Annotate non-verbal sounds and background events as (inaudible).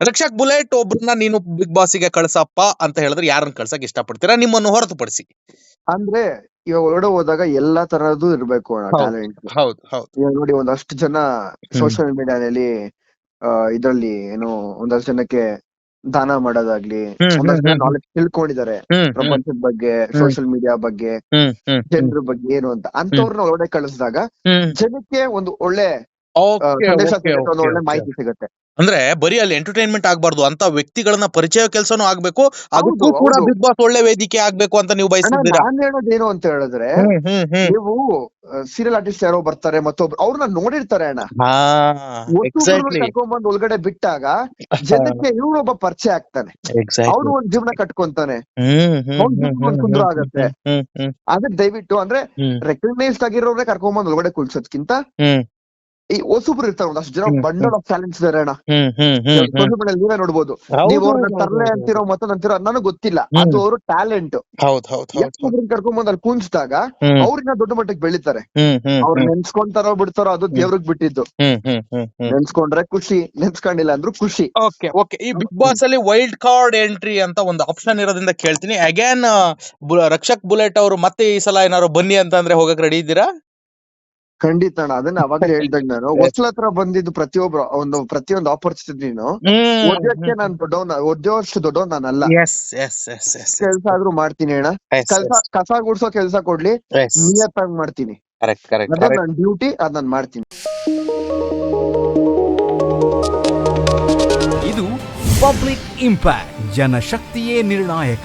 Rakshak bullet ಒಬ್ರನ್ನ ನೀನು big ಬಾಸ್ಗೆ ಕಳ್ಸಪ್ಪ ಅಂತ ಹೇಳಿದ್ರೆ ಯಾರನ್ನ ಕಳ್ಸಕ್ ಇಷ್ಟಪಡ್ತೀರಾ? ನಿಮ್ಮನ್ನು ಹೊರತುಪಡಿಸಿ. ಅಂದ್ರೆ ಇವಾಗ ಒಳಗಡೆ ಹೋದಾಗ ಎಲ್ಲಾ ತರದ್ದು ಇರ್ಬೇಕು. ಟ್ಯಾಲೆಂಟ್ ಹೌದು ಹೌದು ಇವಾಗ ನೋಡಿ ಒಂದಷ್ಟು ಜನ ಸೋಷಿಯಲ್ ಮೀಡಿಯಾದಲ್ಲಿ ಇದರಲ್ಲಿ ಏನು ಒಂದಷ್ಟು ಜನಕ್ಕೆ ದಾನ ಮಾಡೋದಾಗ್ಲಿ ಒಂದಷ್ಟು ಜನ ನಾಲೆಜ್ ತಿಳ್ಕೊಂಡಿದ್ದಾರೆ ಪ್ರಪಂಚದ ಬಗ್ಗೆ ಸೋಷಿಯಲ್ ಮೀಡಿಯಾ ಬಗ್ಗೆ ಜನರ ಬಗ್ಗೆ ಏನು ಅಂತ. ಅಂತವ್ರನ್ನ ಒಳಗಡೆ ಕಳಿಸಿದಾಗ ಜನಕ್ಕೆ ಒಂದು ಒಳ್ಳೆ ಒಳ್ಳೆ ಮಾಹಿತಿ ಸಿಗುತ್ತೆ. ಅಂದ್ರೆ ಬರೀ ಅಲ್ಲಿ ಎಂಟರ್ಟೈನ್ಮೆಂಟ್ ಆಗ್ಬಾರ್ದು ಅಂತ ವ್ಯಕ್ತಿಗಳನ್ನ ಪರಿಚಯ ಕೆಲಸನೂ ಆಗ್ಬೇಕು ಅದಕ್ಕೂ ಕೂಡ ಬಿಗ್ ಬಾಸ್ ಒಳ್ಳೆ ವೇದಿಕೆ ಆಗ್ಬೇಕು ಅಂತ ನೀವು ಬಯಸ್ತೀರಾ ಬಯಸಿದ್ದೀರಾ ನಾನ್ ಹೇಳೋದೇನು ಅಂತ ಹೇಳಿದ್ರೆ ನೀವು ಸೀರಿಯಲ್ ಆರ್ಟಿಸ್ಟ್ ಯಾರೋ ಬರ್ತಾರೆ ಮತ್ತೊಬ್ರು ಅವ್ರನ್ನ ನೋಡಿರ್ತಾರೆ ಅಣ್ಣ. ಕರ್ಕೊಂಡ್ಬಂದ್ ಒಳಗಡೆ ಬಿಟ್ಟಾಗ ಜನಕ್ಕೆ ಇವ್ರೊಬ್ಬ ಪರಿಚಯ ಆಗ್ತಾನೆ. ಅವನು ಎಕ್ಸಾಕ್ಟ್ಲಿ ಒಂದ್ ಜೀವನ ಕಟ್ಕೊಂತಾನೆ. ಕುಂದ್ರ ಆಗತ್ತೆ. ಹ್ಮ್ ದಯವಿಟ್ಟು ಅಂದ್ರೆ ರೆಕಗ್ನೈಸ್ಡ್ ಆಗಿರೋರೇ ಕರ್ಕೊಂಡ್ಬಂದ್ ಒಳಗಡೆ ಕುಳ್ಸೋದ್ಕಿಂತ ಹ್ಮ್. ಈ ಹೊಸಬ್ರು ಇರ್ತಾರೆ ಒಂದಷ್ಟು ಜನ ಬಂಡಲ್ ಆಫ್ ಟ್ಯಾಲೆಂಟ್ಸ್ ಇದಾರೆ ಅಣ್ಣ. ನೀವೇ ನೋಡ್ಬೋದು. ನೀವು ಅವ್ರನ್ನ ತರಲೆ ಅಂತಿರೋ ಮತ್ತೊಂದ್ ಅಂತಿರೋ ನನಗ್ ಗೊತ್ತಿಲ್ಲ. ಅದು ಅವರು ಟ್ಯಾಲೆಂಟ್ ಹೌದ್ ಕರ್ಕೊಂಡ್ ಬಂದ್ ಅಲ್ಲಿ ಕುಂಚ್ದಾಗ ಅವ್ರನ್ನ ದೊಡ್ಡ ಮಟ್ಟಕ್ಕೆ ಬೆಳಿತಾರೆ. ಅವ್ರ ನೆನ್ಸ್ಕೊಂತಾರೋ ಬಿಡ್ತಾರೋ ಅದು ದೇವ್ರಿಗೆ ಬಿಟ್ಟಿದ್ದು. ನೆನ್ಸ್ಕೊಂಡ್ರೆ ಖುಷಿ ನೆನ್ಸ್ಕೊಂಡಿಲ್ಲ ಅಂದ್ರು ಖುಷಿ. Okay okay. ಈ ಬಿಗ್ ಬಾಸ್ ಅಲ್ಲಿ ವೈಲ್ಡ್ ಕಾರ್ಡ್ ಎಂಟ್ರಿ ಅಂತ ಒಂದು ಆಪ್ಷನ್ ಇರೋದ್ರಿಂದ ಕೇಳ್ತೀನಿ. ಅಗೇನ್ ರಕ್ಷಕ್ ಬುಲೆಟ್ ಅವರು ಮತ್ತೆ ಈ ಸಲ ಏನಾದ್ರು ಬನ್ನಿ ಅಂತಂದ್ರೆ ಹೋಗಕ್ ರೆಡಿ ಇದ್ದೀರಾ? ಖಂಡಿತ ಅಣ್ಣ. ಅದನ್ನ ಅವಾಗ ಹೇಳ್ದಾಗ ನಾನು. (laughs) ಹೊಸ್ಲ ಹತ್ರ ಬಂದಿದ್ದು ಪ್ರತಿಯೊಬ್ರು ಒಂದು ಪ್ರತಿಯೊಂದು ಆಪರ್ಚುನಿಟಿನು ಓದ್ಯೋಕ್ಕೆ ನಾನ್ ದೊಡ್ಡವನ ಓದ್ಯೋಷ್ಟು ದೊಡ್ಡವ್ ನಾನಲ್ಲ. ಎಸ್ ಎಸ್ ಎಸ್ ಎಸ್ ಕೆಲ್ಸ ಆದ್ರೂ ಮಾಡ್ತೀನಿ ಅಣ್ಣ. ಕೆಲ್ಸ ಕಸ ಗುಡ್ಸೋ ಕೆಲ್ಸ ಕೊಡ್ಲಿ. ನಿಯತ್ತಾಗಿ ಮಾಡ್ತೀನಿ. ಕರೆಕ್ಟ್ ಕರೆಕ್ಟ್ ಅದೇ ನನ್ ಡ್ಯೂಟಿ ಅದ್ ನಾನು ಮಾಡ್ತೀನಿ. ಇದು ಪಬ್ಲಿಕ್ ಇಂಪ್ಯಾಕ್ಟ್ ಜನಶಕ್ತಿಯೇ ನಿರ್ಣಾಯಕ.